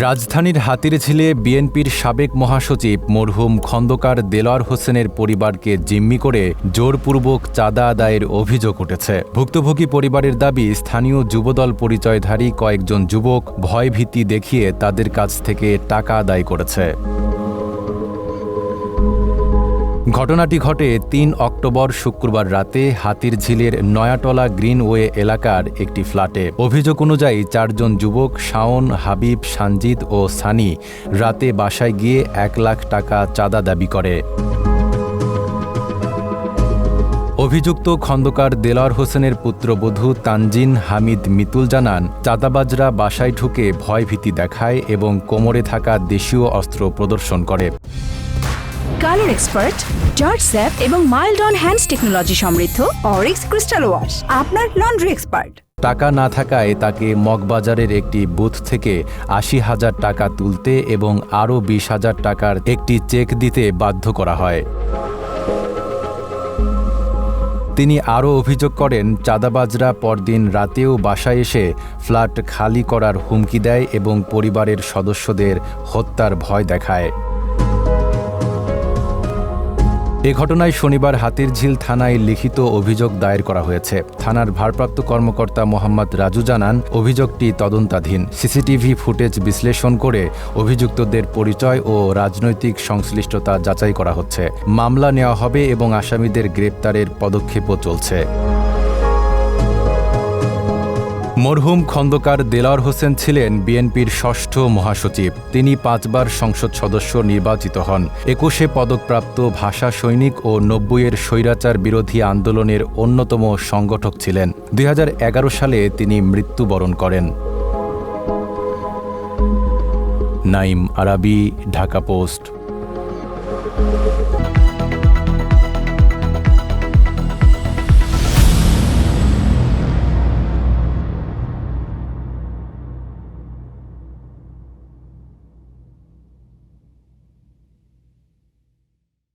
রাজধানীর হাতির হাতিরঝিলে বিএনপির সাবেক মহাসচিব মরহুম খন্দকার দেলোয়ার হোসেনের পরিবারকে জিম্মি করে জোরপূর্বক চাঁদা আদায়ের অভিযোগ উঠেছে। ভুক্তভোগী পরিবারের দাবি, স্থানীয় যুবদল পরিচয়ধারী কয়েকজন যুবক ভয়ভীতি দেখিয়ে তাদের কাছ থেকে টাকা আদায় করেছে। ঘটনাটি ঘটে তিন অক্টোবর শুক্রবার রাতে হাতিরঝিলের নয়াটলা গ্রিনওয়ে এলাকার একটি ফ্ল্যাটে। অভিযোগ অনুযায়ী চারজন যুবক শাওন, হাবিব, সানজিদ ও সানি রাতে বাসায় গিয়ে এক লাখ টাকা চাঁদা দাবি করে। অভিযুক্ত খন্দকার দেলার হোসেনের পুত্রবধূ তানজিন হামিদ মিতুল জানান, চাঁদাবাজরা বাসায় ঢুকে ভয়ভীতি দেখায় এবং কোমরে থাকা দেশীয় অস্ত্র প্রদর্শন করে। কালার এক্সপার্ট, জর্জ স্যাপ এবং মাইল্ড অন হ্যান্ডস টেকনোলজি সমৃদ্ধ অরিক্স ক্রিস্টাল ওয়াশ, আপনার লন্ড্রি এক্সপার্ট। টাকা না থাকায় তাকে মগবাজারের একটি বুথ থেকে আশি হাজার টাকা তুলতে এবং আরও বিশ হাজার টাকার একটি চেক দিতে বাধ্য করা হয়। তিনি আরও অভিযোগ করেন, চাঁদাবাজরা পরদিন রাতেও বাসায় এসে ফ্ল্যাট খালি করার হুমকি দেয় এবং পরিবারের সদস্যদের হত্যার ভয় দেখায়। এ ঘটনায় শনিবার হাতিরঝিল থানায় লিখিত অভিযোগ দায়ের করা হয়েছে। থানার ভারপ্রাপ্ত কর্মকর্তা মোহাম্মদ রাজু জানান, অভিযোগটি তদন্তাধীন। সিসিটিভি ফুটেজ বিশ্লেষণ করে অভিযুক্তদের পরিচয় ও রাজনৈতিক সংশ্লিষ্টতা যাচাই করা হচ্ছে। মামলা নেওয়া হবে এবং আসামিদের গ্রেপ্তারের পদক্ষেপও চলছে। মরহুম খন্দকার দেলাওয়ার হোসেন ছিলেন বিএনপির ষষ্ঠ মহাসচিব। তিনি পাঁচবার সংসদ সদস্য নির্বাচিত হন। একুশে পদকপ্রাপ্ত ভাষা সৈনিক ও নব্বইয়ের স্বৈরাচার বিরোধী আন্দোলনের অন্যতম সংগঠক ছিলেন। দুই হাজার এগারো সালে তিনি মৃত্যুবরণ করেন। নাইম আরাবি, ঢাকা পোস্ট।